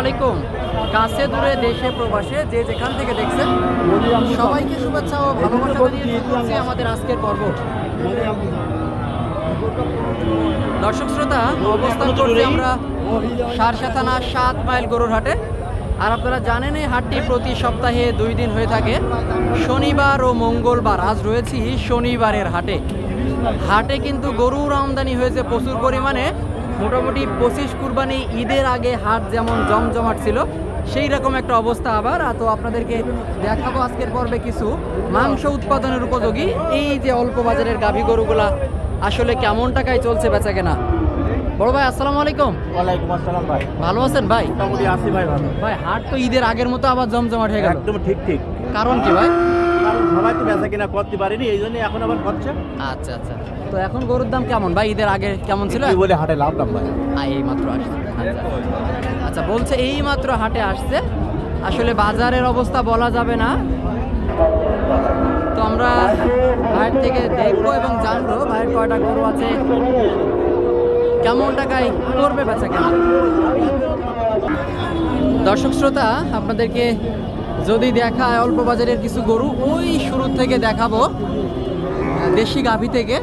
আলাইকুম কাছে দূরে, দেশে, প্রবাসে, যে যেখান থেকে দেখছেন, সবাইকে শুভেচ্ছা ও ভালোবাসা জানিয়ে আমাদের আজকের পর্ব। দর্শক শ্রোতা, অবস্থান করছি আমরা সারসা থানা সাত মাইল গরুর হাটে। আর আপনারা জানেন এই হাটটি প্রতি সপ্তাহে দুই দিন হয়ে থাকে। শনিবার ও মঙ্গলবার, আজ রয়েছি শনিবারের হাটে। হাটে কিন্তু গরুর আমদানি হয়েছে প্রচুর পরিমাণে। মোটামুটি পঁচিশ কুরবানি ঈদের আগে হাট যেমন জমজমাট ছিল সেই রকম একটা অবস্থা আবার। আর তো আপনাদেরকে দেখাবো আজকের পর্বে কিছু। মাংস উৎপাদনের উপযোগী এই যে অল্প বাজারের গাভী গরুগুলা আসলে কেমন টাকায় চলছে বেচা কেনা বড় ভাই আসসালামু আলাইকুম। ওয়ালাইকুম আসসালাম ভাই। ভালো আছেন ভাই? মোটামুটি আসি ভাই ভালো। ভাই হাট তো ঈদের আগের মতো আবার জমজমাট হয়ে গেল। একদম ঠিক ঠিক। কারণ কি ভাই? কারণ সবাই তো বেচা কিনা করতে পারেনি এই জন্য এখন আবার করছে। আচ্ছা আচ্ছা। তো এখন গরুর দাম কেমন? ভাই ঈদের আগে কেমন ছিল? বলে হাটে লাভ দাম ভাই। এই মাত্র আসছে। আচ্ছা। আচ্ছা। বলছে এই মাত্র হাটে আসছে। আসলে বাজারের অবস্থা বলা যাবে না। তো আমরা বাইরে থেকে দেখব এবং জানব বাইরের কয়টা গরু আছে। কেমন টাকায় করবে বেচা কেনা? দর্শক শ্রোতা আপনাদেরকে যদি দেখায় অল্প বাজারের কিছু গরু ওই শুরু থেকে দেখাবো। দেশি গাভী থেকে।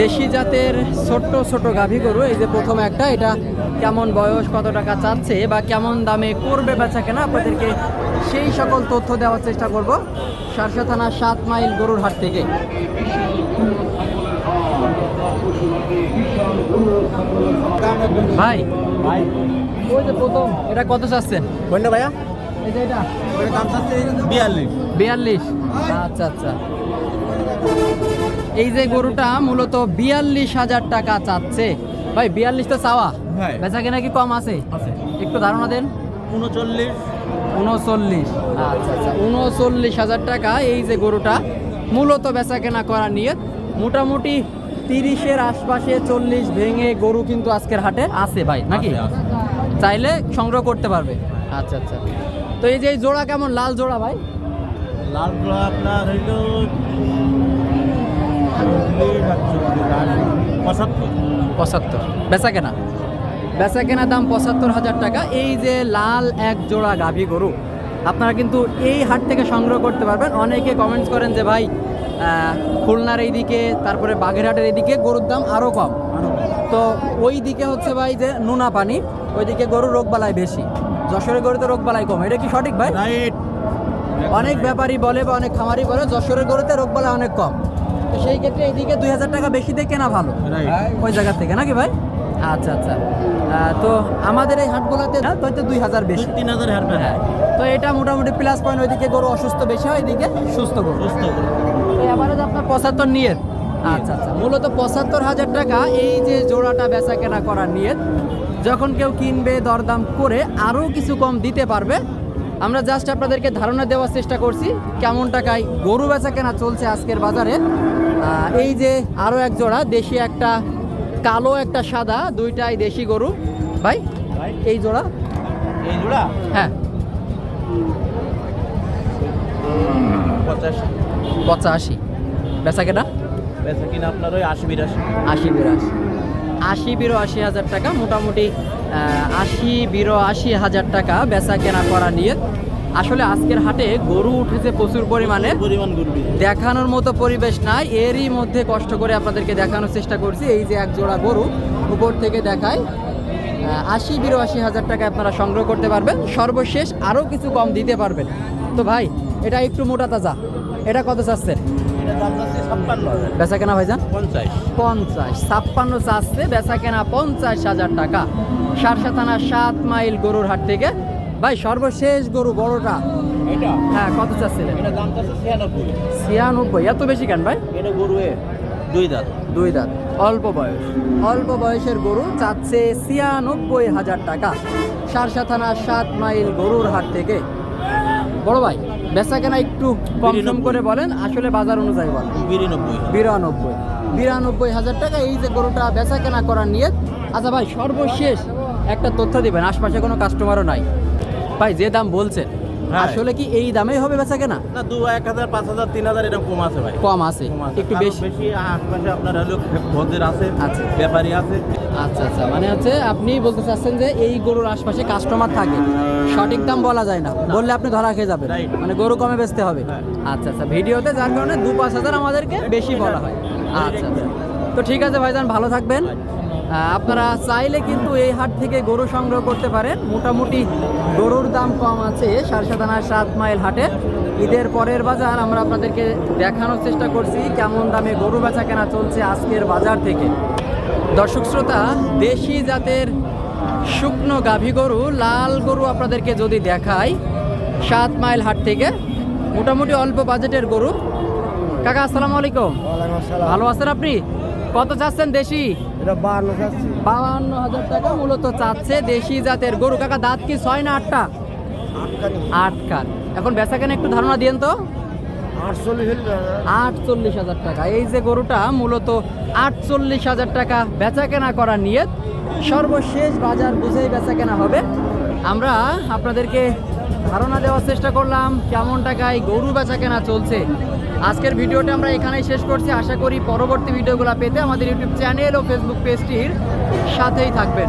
দেশি জাতের ছোট্ট ছোট গাভী গরু এই যে প্রথম একটা এটা কেমন বয়স কত টাকা চাচ্ছে বা কেমন দামে করবে বেচা কেনা আপনাদেরকে সেই সকল তথ্য দেওয়ার চেষ্টা করব সারসা থানা সাত মাইল গরুর হাট থেকে। ভাই ভাই ওই যে প্রথম এটা কত চাচ্ছেন? কোনটা ভাইয়া? এই যে এটা দাম চাচ্ছে বিয়াল্লিশ। বিয়াল্লিশ। আচ্ছা আচ্ছা। এই যে গরুটা মূলত বিয়াল্লিশ হাজার টাকা চাচ্ছে। ভাই বিয়াল্লিশ তো চাওয়া। হ্যাঁ। বেচা কেনা কি কম আছে? আছে। একটু ধারণা দেন। উনচল্লিশ। উনচল্লিশ। আচ্ছা আচ্ছা। উনচল্লিশ হাজার টাকা এই যে গরুটা মূলত বেচা কেনা করা নিয়ে মোটামুটি তিরিশের আশপাশে চল্লিশ ভেঙে গরু কিন্তু আজকের হাটে আছে ভাই নাকি। চাইলে সংগ্রহ করতে পারবে। আচ্ছা আচ্ছা। তো এই যে জোড়া কেমন? লাল জোড়া ভাই? লাল গোলা আপনার হইল পঁচাত্তর। বেচা কেনা? বেচা কেনা দাম পঁচাত্তর হাজার টাকা। এই যে লাল এক জোড়া গাভী গরু আপনারা কিন্তু এই হাট থেকে সংগ্রহ করতে পারবেন। অনেকে কমেন্টস করেন যে ভাই খুলনার এইদিকে তারপরে বাগেরহাটের এইদিকে গরুর দাম আরও কম। তো ওই দিকে হচ্ছে ভাই যে নুনা পানি ওইদিকে গরুর রোগবালাই বেশি। যশোরের গরুতে রোগবালাই কম। এটা কি সঠিক ভাই? অনেক ব্যাপারী বলে বা অনেক খামারি বলে যশোরের গরুতে রোগবালাই অনেক কম। তো সেই ক্ষেত্রে এইদিকে দুই হাজার টাকা বেশি দিয়ে কেনা ভালো। ওই জায়গা থেকে নাকি ভাই? আচ্ছা আচ্ছা। তো আমাদের এই হাটগুলোতে না তো দুই হাজার বেশি। তিন হাজার হার হ্যাঁ। তো এটা মোটামুটি প্লাস পয়েন্ট ওইদিকে গরু অসুস্থ বেশি হয় এদিকে সুস্থ গরু। সুস্থ তো এবারে আপনার পঁচাত্তর নিয়ে আচ্ছা আচ্ছা। মূলত পঁচাত্তর হাজার টাকা এই যে জোড়াটা বেচা কেনা করার নিয়ে যখন কেউ কিনবে দরদাম করে আরও কিছু কম দিতে পারবে আমরা জাস্ট আপনাদেরকে ধারণা দেওয়ার চেষ্টা করছি কেমন টাকায় গরু বেচা কেনা চলছে আজকের বাজারে। এই যে আরও এক জোড়া দেশি একটা কালো একটা সাদা দুইটাই দেশি গরু। ভাই এই জোড়া? এই জোড়া? হ্যাঁ। পঁচাশ। পঁচাশি। বেচা কেনা? বেচা কিনা আপনার ওই আশি বিরাশি। আশি বিরাশি। আশি বিরাশি হাজার টাকা মোটামুটি আশি বিরাশি হাজার টাকা বেচা কেনা করা নিয়ে। আসলে আজকের হাটে গরু উঠেছে প্রচুর পরিমাণে। পরিমাণ করবি দেখানোর মতো পরিবেশ নাই। এরই মধ্যে কষ্ট করে আপনাদেরকে দেখানোর চেষ্টা করছি। এই যে এক জোড়া গরু উপর থেকে দেখায় আশি বিরাশি হাজার টাকা আপনারা সংগ্রহ করতে পারবেন। সর্বশেষ আরও কিছু কম দিতে পারবেন। তো ভাই এটা একটু মোটা তাজা। এটা কত চাচ্ছেন? বেচা কেনা ভাইজান? পঞ্চাশ। ছাপ্পান্ন চাচ্ছে বেচা কেনা পঞ্চাশ হাজার টাকা। সারসা থানা সাত মাইল গরুর হাট থেকে। ভাই সর্বশেষ গরু বড়টা। হ্যাঁ কত চাচ্ছিলেন? ছিয়ানব্বই। এত বেশি কেন ভাই? এটা গরু দুই দাঁত। দুই দাঁত। অল্প বয়স। অল্প বয়সের গরু চাচ্ছে ছিয়ানব্বই হাজার টাকা। সারসা থানা সাত মাইল গরুর হাট থেকে। বড় ভাই বেচা কেনা একটু কম কম করে বলেন আসলে বাজার অনুযায়ী বলেন। বিরানব্বই। বিরানব্বই। বিরানব্বই হাজার টাকা এই যে গরুটা বেচা কেনা করার নিয়ে আচ্ছা ভাই সর্বশেষ একটা তথ্য দিবেন আশপাশে কোনো কাস্টমারও নাই। ভাই যে দাম বলছেন। আসলে কি এই দামেই হবে বেচা কেনা? না দু এক হাজার পাঁচ হাজার তিন হাজার এরকম কম আছে ভাই। কম আছে। একটু বেশি। বেশি আশপাশে আপনার হলো ভোজের আছে আচ্ছা। ব্যাপারী আছে। আচ্ছা আচ্ছা। মানে হচ্ছে আপনি বলতে চাচ্ছেন যে এই গরুর আশপাশে কাস্টমার থাকে। সঠিক দাম বলা যায় না। বললে আপনি ধরা খেয়ে যাবেন. মানে গরু কমে বেচতে হবে। আচ্ছা আচ্ছা। ভিডিওতে যার কারণে দু পাঁচ হাজার আমাদেরকে বেশি বলা হয়। আচ্ছা আচ্ছা। তো ঠিক আছে ভাইজান ভালো থাকবেন। আপনারা চাইলে কিন্তু এই হাট থেকে গরু সংগ্রহ করতে পারেন। মোটামুটি গরুর দাম কম আছে সারসা থানার সাত মাইল হাটে। ঈদের পরের বাজার আমরা আপনাদেরকে দেখানোর চেষ্টা করছি কেমন দামে গরু বেচা কেনা চলছে আজকের বাজার থেকে। দর্শক শ্রোতা দেশি জাতের শুকনো গাভী গরু লাল গরু আপনাদেরকে যদি দেখাই সাত মাইল হাট থেকে মোটামুটি অল্প বাজেটের গরু। কাকা আসসালামু আলাইকুম। ভালো আছেন আপনি? কত চাচ্ছেন দেশি? বাউান্ন হাজার টাকা মূলত চাচ্ছে দেশি জাতের গরু। কাকা দাঁত কি ছয় না আটটা? আটকানি এখন বেচা কেন একটু ধারণা দিয়েন তো। আটচল্লিশ হাজার টাকা। এই যে গরুটা মূলত আটচল্লিশ হাজার টাকা বেচা কেনা করার নিয়ত। সর্বশেষ বাজার বুঝেই বেচা কেনা হবে। আমরা আপনাদেরকে ধারণা দেওয়ার চেষ্টা করলাম, কেমন টাকায় গরু বেচা কেনা চলছে। আজকের ভিডিওটা আমরা এখানেই শেষ করছি। আশা করি পরবর্তী ভিডিওগুলো পেতে আমাদের ইউটিউব চ্যানেল ও ফেসবুক পেজটির সাথেই থাকবেন।